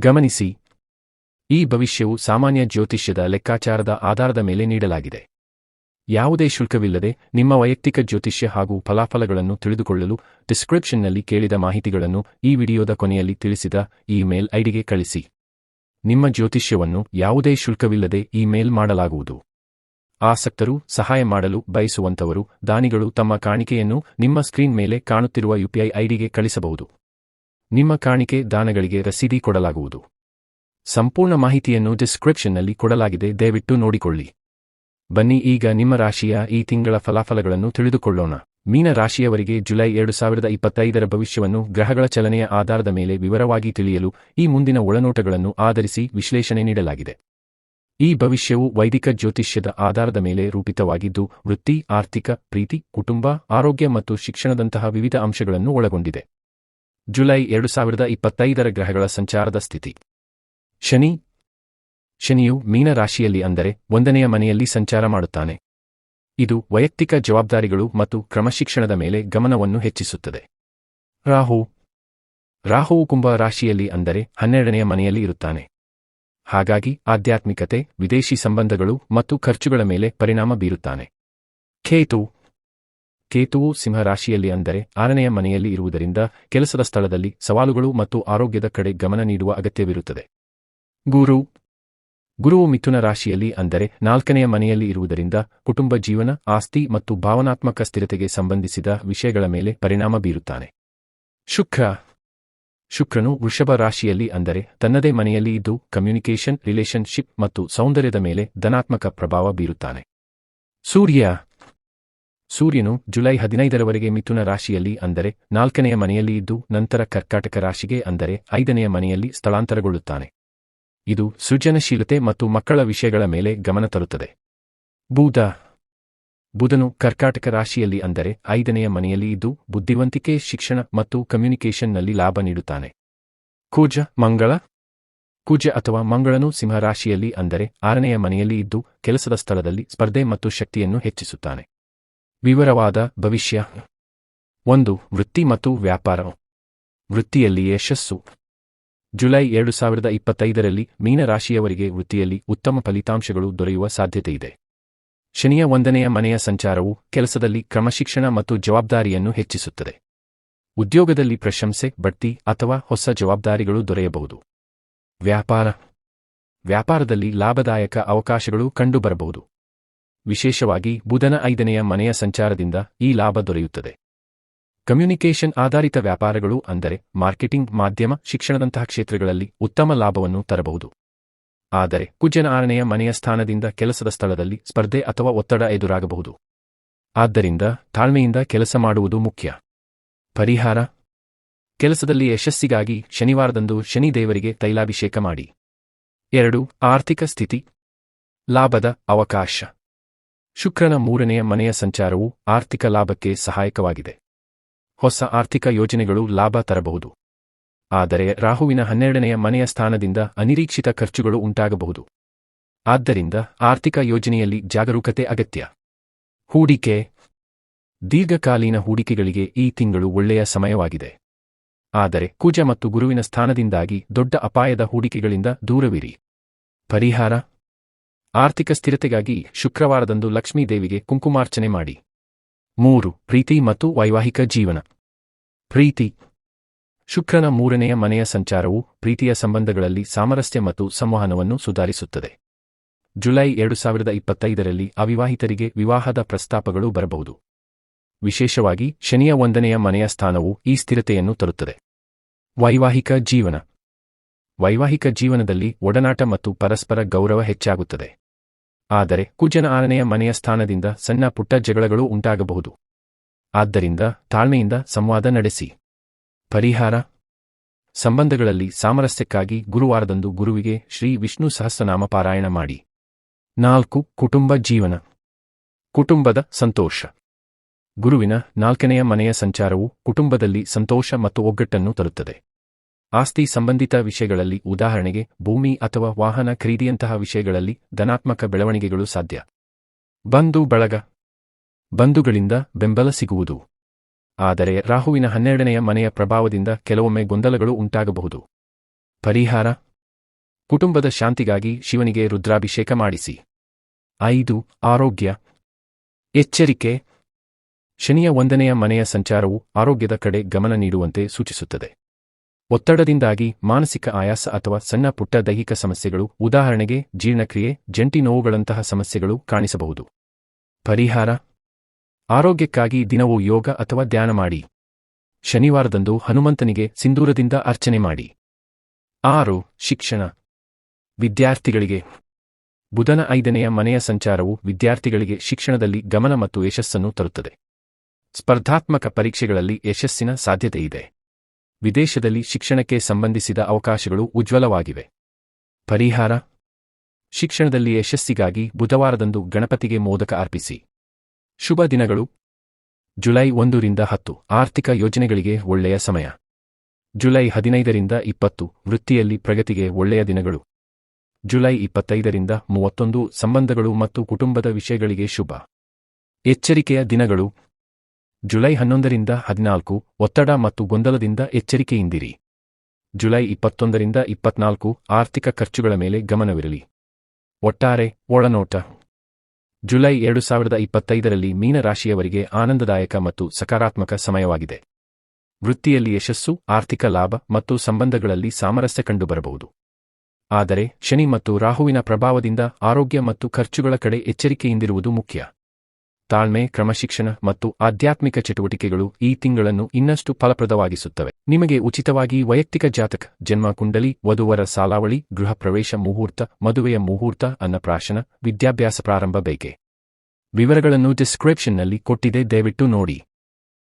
ಗಮನಿಸಿ. ಈ ಭವಿಷ್ಯವು ಸಾಮಾನ್ಯ ಜ್ಯೋತಿಷ್ಯದ ಲೆಕ್ಕಾಚಾರದ ಆಧಾರದ ಮೇಲೆ ನೀಡಲಾಗಿದೆ. ಯಾವುದೇ ಶುಲ್ಕವಿಲ್ಲದೆ ನಿಮ್ಮ ವೈಯಕ್ತಿಕ ಜ್ಯೋತಿಷ್ಯ ಹಾಗೂ ಫಲಾಫಲಗಳನ್ನು ತಿಳಿದುಕೊಳ್ಳಲು ಡಿಸ್ಕ್ರಿಪ್ಷನ್ನಲ್ಲಿ ಕೇಳಿದ ಮಾಹಿತಿಗಳನ್ನು ಈ ವಿಡಿಯೋದ ಕೊನೆಯಲ್ಲಿ ತಿಳಿಸಿದ ಇಮೇಲ್ ಐಡಿಗೆ ಕಳಿಸಿ. ನಿಮ್ಮ ಜ್ಯೋತಿಷ್ಯವನ್ನು ಯಾವುದೇ ಶುಲ್ಕವಿಲ್ಲದೆ ಇಮೇಲ್ ಮಾಡಲಾಗುವುದು. ಆಸಕ್ತರು ಸಹಾಯ ಮಾಡಲು ಬಯಸುವಂತವರು ದಾನಿಗಳು ತಮ್ಮ ಕಾಣಿಕೆಯನ್ನು ನಿಮ್ಮ ಸ್ಕ್ರೀನ್ ಮೇಲೆ ಕಾಣುತ್ತಿರುವ ಯುಪಿಐ ಐಡಿಗೆ ಕಳಿಸಬಹುದು. ನಿಮ್ಮ ಕಾಣಿಕೆ ದಾನಗಳಿಗೆ ರಸೀದಿ ಕೊಡಲಾಗುವುದು. ಸಂಪೂರ್ಣ ಮಾಹಿತಿಯನ್ನು ಡಿಸ್ಕ್ರಿಪ್ಷನ್ನಲ್ಲಿ ಕೊಡಲಾಗಿದೆ, ದಯವಿಟ್ಟು ನೋಡಿಕೊಳ್ಳಿ. ಬನ್ನಿ, ಈಗ ನಿಮ್ಮ ರಾಶಿಯ ಈ ತಿಂಗಳ ಫಲಾಫಲಗಳನ್ನು ತಿಳಿದುಕೊಳ್ಳೋಣ. ಮೀನ ರಾಶಿಯವರಿಗೆ ಜುಲೈ ಎರಡು ಸಾವಿರದ ಇಪ್ಪತ್ತೈದರ ಭವಿಷ್ಯವನ್ನು ಗ್ರಹಗಳ ಚಲನೆಯ ಆಧಾರದ ಮೇಲೆ ವಿವರವಾಗಿ ತಿಳಿಯಲು ಈ ಮುಂದಿನ ಒಳನೋಟಗಳನ್ನು ಆಧರಿಸಿ ವಿಶ್ಲೇಷಣೆ ನೀಡಲಾಗಿದೆ. ಈ ಭವಿಷ್ಯವು ವೈದಿಕ ಜ್ಯೋತಿಷ್ಯದ ಆಧಾರದ ಮೇಲೆ ರೂಪಿತವಾಗಿದ್ದು, ವೃತ್ತಿ, ಆರ್ಥಿಕ, ಪ್ರೀತಿ, ಕುಟುಂಬ, ಆರೋಗ್ಯ ಮತ್ತು ಶಿಕ್ಷಣದಂತಹ ವಿವಿಧ ಅಂಶಗಳನ್ನು ಒಳಗೊಂಡಿದೆ. ಜುಲೈ ಎರಡು ಸಾವಿರದ ಇಪ್ಪತ್ತೈದರ ಗ್ರಹಗಳ ಸಂಚಾರದ ಸ್ಥಿತಿ. ಶನಿ. ಶನಿಯು ಮೀನ ರಾಶಿಯಲ್ಲಿ ಅಂದರೆ ಒಂದನೆಯ ಮನೆಯಲ್ಲಿ ಸಂಚಾರ ಮಾಡುತ್ತಾನೆ. ಇದು ವೈಯಕ್ತಿಕ ಜವಾಬ್ದಾರಿಗಳು ಮತ್ತು ಕ್ರಮಶಿಕ್ಷಣದ ಮೇಲೆ ಗಮನವನ್ನು ಹೆಚ್ಚಿಸುತ್ತದೆ. ರಾಹು. ರಾಹುವು ಕುಂಭ ರಾಶಿಯಲ್ಲಿ ಅಂದರೆ ಹನ್ನೆರಡನೆಯ ಮನೆಯಲ್ಲಿ ಇರುತ್ತಾನೆ. ಹಾಗಾಗಿ ಆಧ್ಯಾತ್ಮಿಕತೆ, ವಿದೇಶಿ ಸಂಬಂಧಗಳು ಮತ್ತು ಖರ್ಚುಗಳ ಮೇಲೆ ಪರಿಣಾಮ ಬೀರುತ್ತಾನೆ. ಕೇತು. ಕೇತುವು ಸಿಂಹರಾಶಿಯಲ್ಲಿ ಅಂದರೆ ಆರನೆಯ ಮನೆಯಲ್ಲಿ ಇರುವುದರಿಂದ ಕೆಲಸದ ಸ್ಥಳದಲ್ಲಿ ಸವಾಲುಗಳು ಮತ್ತು ಆರೋಗ್ಯದ ಕಡೆ ಗಮನ ನೀಡುವ ಅಗತ್ಯವಿರುತ್ತದೆ. ಗುರು. ಗುರುವು ಮಿಥುನ ರಾಶಿಯಲ್ಲಿ ಅಂದರೆ ನಾಲ್ಕನೆಯ ಮನೆಯಲ್ಲಿ ಇರುವುದರಿಂದ ಕುಟುಂಬ ಜೀವನ, ಆಸ್ತಿ ಮತ್ತು ಭಾವನಾತ್ಮಕ ಸ್ಥಿರತೆಗೆ ಸಂಬಂಧಿಸಿದ ವಿಷಯಗಳ ಮೇಲೆ ಪರಿಣಾಮ ಬೀರುತ್ತಾನೆ. ಶುಕ್ರ. ಶುಕ್ರನು ವೃಷಭ ರಾಶಿಯಲ್ಲಿ ಅಂದರೆ ತನ್ನದೇ ಮನೆಯಲ್ಲಿ ಇದ್ದು ಕಮ್ಯುನಿಕೇಷನ್ ರಿಲೇಶನ್ಶಿಪ್ ಮತ್ತು ಸೌಂದರ್ಯದ ಮೇಲೆ ಧನಾತ್ಮಕ ಪ್ರಭಾವ ಬೀರುತ್ತಾನೆ. ಸೂರ್ಯ. ಸೂರ್ಯನು ಜುಲೈ ಹದಿನೈದರವರೆಗೆ ಮಿಥುನ ರಾಶಿಯಲ್ಲಿ ಅಂದರೆ ನಾಲ್ಕನೆಯ ಮನೆಯಲ್ಲಿ ಇದ್ದು ನಂತರ ಕರ್ಕಾಟಕ ರಾಶಿಗೆ ಅಂದರೆ ಐದನೆಯ ಮನೆಯಲ್ಲಿ ಸ್ಥಳಾಂತರಗೊಳ್ಳುತ್ತಾನೆ. ಇದು ಸೃಜನಶೀಲತೆ ಮತ್ತು ಮಕ್ಕಳ ವಿಷಯಗಳ ಮೇಲೆ ಗಮನ ತರುತ್ತದೆ. ಬೂದ ಬುಧನು ಕರ್ಕಾಟಕ ರಾಶಿಯಲ್ಲಿ ಅಂದರೆ ಐದನೆಯ ಮನೆಯಲ್ಲಿ ಇದ್ದು ಬುದ್ಧಿವಂತಿಕೆ, ಶಿಕ್ಷಣ ಮತ್ತು ಕಮ್ಯುನಿಕೇಷನ್ನಲ್ಲಿ ಲಾಭ ನೀಡುತ್ತಾನೆ. ಕೂಜ, ಮಂಗಳ. ಕುಜ ಅಥವಾ ಮಂಗಳನು ಸಿಂಹರಾಶಿಯಲ್ಲಿ ಅಂದರೆ ಆರನೆಯ ಮನೆಯಲ್ಲಿ ಇದ್ದು ಕೆಲಸದ ಸ್ಥಳದಲ್ಲಿ ಸ್ಪರ್ಧೆ ಮತ್ತು ಶಕ್ತಿಯನ್ನು ಹೆಚ್ಚಿಸುತ್ತಾನೆ. ವಿವರವಾದ ಭವಿಷ್ಯ. ಒಂದು, ವೃತ್ತಿ ಮತ್ತು ವ್ಯಾಪಾರ. ವೃತ್ತಿಯಲ್ಲಿ ಯಶಸ್ಸು. ಜುಲೈ ಎರಡು ಸಾವಿರದ ಇಪ್ಪತ್ತೈದರಲ್ಲಿ ಮೀನರಾಶಿಯವರಿಗೆ ವೃತ್ತಿಯಲ್ಲಿ ಉತ್ತಮ ಫಲಿತಾಂಶಗಳು ದೊರೆಯುವ ಸಾಧ್ಯತೆಯಿದೆ. ಶನಿಯ ಒಂದನೆಯ ಮನೆಯ ಸಂಚಾರವು ಕೆಲಸದಲ್ಲಿ ಕ್ರಮಶಿಕ್ಷಣ ಮತ್ತು ಜವಾಬ್ದಾರಿಯನ್ನು ಹೆಚ್ಚಿಸುತ್ತದೆ. ಉದ್ಯೋಗದಲ್ಲಿ ಪ್ರಶಂಸೆ, ಬಡ್ತಿ ಅಥವಾ ಹೊಸ ಜವಾಬ್ದಾರಿಗಳು ದೊರೆಯಬಹುದು. ವ್ಯಾಪಾರ. ವ್ಯಾಪಾರದಲ್ಲಿ ಲಾಭದಾಯಕ ಅವಕಾಶಗಳು ಕಂಡುಬರಬಹುದು. ವಿಶೇಷವಾಗಿ ಬುಧನ ಐದನೆಯ ಮನೆಯ ಸಂಚಾರದಿಂದ ಈ ಲಾಭ ದೊರೆಯುತ್ತದೆ. ಕಮ್ಯುನಿಕೇಷನ್ ಆಧಾರಿತ ವ್ಯಾಪಾರಗಳು ಅಂದರೆ ಮಾರ್ಕೆಟಿಂಗ್ ಮಾಧ್ಯಮ, ಶಿಕ್ಷಣದಂತಹ ಕ್ಷೇತ್ರಗಳಲ್ಲಿ ಉತ್ತಮ ಲಾಭವನ್ನು ತರಬಹುದು. ಆದರೆ ಕುಜನ ಆರನೆಯ ಮನೆಯ ಸ್ಥಾನದಿಂದ ಕೆಲಸದ ಸ್ಥಳದಲ್ಲಿ ಸ್ಪರ್ಧೆ ಅಥವಾ ಒತ್ತಡ ಎದುರಾಗಬಹುದು. ಆದ್ದರಿಂದ ತಾಳ್ಮೆಯಿಂದ ಕೆಲಸ ಮಾಡುವುದು ಮುಖ್ಯ. ಪರಿಹಾರ. ಕೆಲಸದಲ್ಲಿ ಯಶಸ್ಸಿಗಾಗಿ ಶನಿವಾರದಂದು ಶನಿದೇವರಿಗೆ ತೈಲಾಭಿಷೇಕ ಮಾಡಿ. ಎರಡು, ಆರ್ಥಿಕ ಸ್ಥಿತಿ. ಲಾಭದ ಅವಕಾಶ. ಶುಕ್ರನ ಮೂರನೆಯ ಮನೆಯ ಸಂಚಾರವು ಆರ್ಥಿಕ ಲಾಭಕ್ಕೆ ಸಹಾಯಕವಾಗಿದೆ. ಹೊಸ ಆರ್ಥಿಕ ಯೋಜನೆಗಳು ಲಾಭ ತರಬಹುದು. ಆದರೆ ರಾಹುವಿನ ಹನ್ನೆರಡನೆಯ ಮನೆಯ ಸ್ಥಾನದಿಂದ ಅನಿರೀಕ್ಷಿತ ಖರ್ಚುಗಳು ಉಂಟಾಗಬಹುದು. ಆದ್ದರಿಂದ ಆರ್ಥಿಕ ಯೋಜನೆಯಲ್ಲಿ ಜಾಗರೂಕತೆ ಅಗತ್ಯ. ಹೂಡಿಕೆ. ದೀರ್ಘಕಾಲೀನ ಹೂಡಿಕೆಗಳಿಗೆ ಈ ತಿಂಗಳು ಒಳ್ಳೆಯ ಸಮಯವಾಗಿದೆ. ಆದರೆ ಕುಜ ಮತ್ತು ಗುರುವಿನ ಸ್ಥಾನದಿಂದಾಗಿ ದೊಡ್ಡ ಅಪಾಯದ ಹೂಡಿಕೆಗಳಿಂದ ದೂರವಿರಿ. ಪರಿಹಾರ. ಆರ್ಥಿಕ ಸ್ಥಿರತೆಗಾಗಿ ಶುಕ್ರವಾರದಂದು ಲಕ್ಷ್ಮೀದೇವಿಗೆ ಕುಂಕುಮಾರ್ಚನೆ ಮಾಡಿ. ಮೂರು, ಪ್ರೀತಿ ಮತ್ತು ವೈವಾಹಿಕ ಜೀವನ. ಪ್ರೀತಿ. ಶುಕ್ರನ ಮೂರನೆಯ ಮನೆಯ ಸಂಚಾರವು ಪ್ರೀತಿಯ ಸಂಬಂಧಗಳಲ್ಲಿ ಸಾಮರಸ್ಯ ಮತ್ತು ಸಂವಹನವನ್ನು ಸುಧಾರಿಸುತ್ತದೆ. ಜುಲೈ ಎರಡು ಸಾವಿರದ ಇಪ್ಪತ್ತೈದರಲ್ಲಿ ಅವಿವಾಹಿತರಿಗೆ ವಿವಾಹದ ಪ್ರಸ್ತಾಪಗಳು ಬರಬಹುದು. ವಿಶೇಷವಾಗಿ ಶನಿಯ ಒಂದನೆಯ ಮನೆಯ ಸ್ಥಾನವು ಈ ಸ್ಥಿರತೆಯನ್ನು ತರುತ್ತದೆ. ವೈವಾಹಿಕ ಜೀವನ. ವೈವಾಹಿಕ ಜೀವನದಲ್ಲಿ ಒಡನಾಟ ಮತ್ತು ಪರಸ್ಪರ ಗೌರವ ಹೆಚ್ಚಾಗುತ್ತದೆ. ಆದರೆ ಕುಜನ ಆರನೆಯ ಮನೆಯ ಸ್ಥಾನದಿಂದ ಸಣ್ಣ ಪುಟ್ಟ ಜಗಳಗಳು ಉಂಟಾಗಬಹುದು. ಆದ್ದರಿಂದ ತಾಳ್ಮೆಯಿಂದ ಸಂವಾದ ನಡೆಸಿ. ಪರಿಹಾರ. ಸಂಬಂಧಗಳಲ್ಲಿ ಸಾಮರಸ್ಯಕ್ಕಾಗಿ ಗುರುವಾರದಂದು ಗುರುವಿಗೆ ಶ್ರೀ ವಿಷ್ಣು ಸಹಸ್ರನಾಮ ಪಾರಾಯಣ ಮಾಡಿ. ನಾಲ್ಕು, ಕುಟುಂಬ ಜೀವನ. ಕುಟುಂಬದ ಸಂತೋಷ. ಗುರುವಿನ ನಾಲ್ಕನೆಯ ಮನೆಯ ಸಂಚಾರವು ಕುಟುಂಬದಲ್ಲಿ ಸಂತೋಷ ಮತ್ತು ಒಗ್ಗಟ್ಟನ್ನು ತರುತ್ತದೆ. ಆಸ್ತಿ ಸಂಬಂಧಿತ ವಿಷಯಗಳಲ್ಲಿ ಉದಾಹರಣೆಗೆ ಭೂಮಿ ಅಥವಾ ವಾಹನ ಖರೀದಿಯಂತಹ ವಿಷಯಗಳಲ್ಲಿ ಧನಾತ್ಮಕ ಬೆಳವಣಿಗೆಗಳು ಸಾಧ್ಯ. ಬಂಧು ಬಳಗ. ಬಂಧುಗಳಿಂದ ಬೆಂಬಲ ಸಿಗುವುದು. ಆದರೆ ರಾಹುವಿನ ಹನ್ನೆರಡನೆಯ ಮನೆಯ ಪ್ರಭಾವದಿಂದ ಕೆಲವೊಮ್ಮೆ ಗೊಂದಲಗಳು ಉಂಟಾಗಬಹುದು. ಪರಿಹಾರ. ಕುಟುಂಬದ ಶಾಂತಿಗಾಗಿ ಶಿವನಿಗೆ ರುದ್ರಾಭಿಷೇಕ ಮಾಡಿಸಿ. ಐದು, ಆರೋಗ್ಯ. ಎಚ್ಚರಿಕೆ. ಶನಿಯ ಒಂದನೆಯ ಮನೆಯ ಸಂಚಾರವು ಆರೋಗ್ಯದ ಕಡೆ ಗಮನ ನೀಡುವಂತೆ ಸೂಚಿಸುತ್ತದೆ. ಒತ್ತಡದಿಂದಾಗಿ ಮಾನಸಿಕ ಆಯಾಸ ಅಥವಾ ಸಣ್ಣ ಪುಟ್ಟ ದೈಹಿಕ ಸಮಸ್ಯೆಗಳು, ಉದಾಹರಣೆಗೆ ಜೀರ್ಣಕ್ರಿಯೆ, ಜಂಟಿ ನೋವುಗಳಂತಹ ಸಮಸ್ಯೆಗಳು ಕಾಣಿಸಬಹುದು. ಪರಿಹಾರ? ಆರೋಗ್ಯಕ್ಕಾಗಿ ದಿನವೂ ಯೋಗ ಅಥವಾ ಧ್ಯಾನ ಮಾಡಿ. ಶನಿವಾರದಂದು ಹನುಮಂತನಿಗೆ ಸಿಂಧೂರದಿಂದ ಅರ್ಚನೆ ಮಾಡಿ. ಆರು, ಶಿಕ್ಷಣ. ವಿದ್ಯಾರ್ಥಿಗಳಿಗೆ. ಬುಧನ ಐದನೆಯ ಮನೆಯ ಸಂಚಾರವು ವಿದ್ಯಾರ್ಥಿಗಳಿಗೆ ಶಿಕ್ಷಣದಲ್ಲಿ ಗಮನ ಮತ್ತು ಯಶಸ್ಸನ್ನು ತರುತ್ತದೆ. ಸ್ಪರ್ಧಾತ್ಮಕ ಪರೀಕ್ಷೆಗಳಲ್ಲಿ ಯಶಸ್ಸಿನ ಸಾಧ್ಯತೆಯಿದೆ. ವಿದೇಶದಲ್ಲಿ ಶಿಕ್ಷಣಕ್ಕೆ ಸಂಬಂಧಿಸಿದ ಅವಕಾಶಗಳು ಉಜ್ವಲವಾಗಿವೆ. ಪರಿಹಾರ. ಶಿಕ್ಷಣದಲ್ಲಿ ಯಶಸ್ಸಿಗಾಗಿ ಬುಧವಾರದಂದು ಗಣಪತಿಗೆ ಮೋದಕ ಅರ್ಪಿಸಿ. ಶುಭ ದಿನಗಳು. ಜುಲೈ ಒಂದರಿಂದ ಹತ್ತು, ಆರ್ಥಿಕ ಯೋಜನೆಗಳಿಗೆ ಒಳ್ಳೆಯ ಸಮಯ. ಜುಲೈ ಹದಿನೈದರಿಂದ ಇಪ್ಪತ್ತು, ವೃತ್ತಿಯಲ್ಲಿ ಪ್ರಗತಿಗೆ ಒಳ್ಳೆಯ ದಿನಗಳು. ಜುಲೈ ಇಪ್ಪತ್ತೈದರಿಂದ ಮೂವತ್ತೊಂದು, ಸಂಬಂಧಗಳು ಮತ್ತು ಕುಟುಂಬದ ವಿಷಯಗಳಿಗೆ ಶುಭ. ಎಚ್ಚರಿಕೆಯ ದಿನಗಳು. ಜುಲೈ ಹನ್ನೊಂದರಿಂದ ಹದಿನಾಲ್ಕು, ಒತ್ತಡ ಮತ್ತು ಗೊಂದಲದಿಂದ ಎಚ್ಚರಿಕೆಯಿಂದಿರಿ. ಜುಲೈ ಇಪ್ಪತ್ತೊಂದರಿಂದ ಇಪ್ಪತ್ನಾಲ್ಕು, ಆರ್ಥಿಕ ಖರ್ಚುಗಳ ಮೇಲೆ ಗಮನವಿರಲಿ. ಒಟ್ಟಾರೆ, ಒಳನೋಟ. ಜುಲೈ ಎರಡು ಸಾವಿರದ ಇಪ್ಪತ್ತೈದರಲ್ಲಿ ಮೀನರಾಶಿಯವರಿಗೆ ಆನಂದದಾಯಕ ಮತ್ತು ಸಕಾರಾತ್ಮಕ ಸಮಯವಾಗಿದೆ. ವೃತ್ತಿಯಲ್ಲಿ ಯಶಸ್ಸು, ಆರ್ಥಿಕ ಲಾಭ ಮತ್ತು ಸಂಬಂಧಗಳಲ್ಲಿ ಸಾಮರಸ್ಯ ಕಂಡುಬರಬಹುದು. ಆದರೆ, ಶನಿ ಮತ್ತು ರಾಹುವಿನ ಪ್ರಭಾವದಿಂದ ಆರೋಗ್ಯ ಮತ್ತು ಖರ್ಚುಗಳ ಕಡೆ ಎಚ್ಚರಿಕೆಯಿಂದಿರುವುದು ಮುಖ್ಯ. ತಾಳ್ಮೆ, ಕ್ರಮಶಿಕ್ಷಣ ಮತ್ತು ಆಧ್ಯಾತ್ಮಿಕ ಚಟುವಟಿಕೆಗಳು ಈ ತಿಂಗಳನ್ನು ಇನ್ನಷ್ಟು ಫಲಪ್ರದವಾಗಿಸುತ್ತವೆ. ನಿಮಗೆ ಉಚಿತವಾಗಿ ವೈಯಕ್ತಿಕ ಜಾತಕ, ಜನ್ಮ ಕುಂಡಲಿ, ವಧುವರ ಸಾಲಾವಳಿ, ಗೃಹ ಪ್ರವೇಶ ಮುಹೂರ್ತ, ಮದುವೆಯ ಮುಹೂರ್ತ, ಅನ್ನಪ್ರಾಶನ, ವಿದ್ಯಾಭ್ಯಾಸ ಪ್ರಾರಂಭ ಬೇಕೆ? ವಿವರಗಳನ್ನು ಡಿಸ್ಕ್ರಿಪ್ಷನ್ನಲ್ಲಿ ಕೊಟ್ಟಿದೆ, ದಯವಿಟ್ಟು ನೋಡಿ.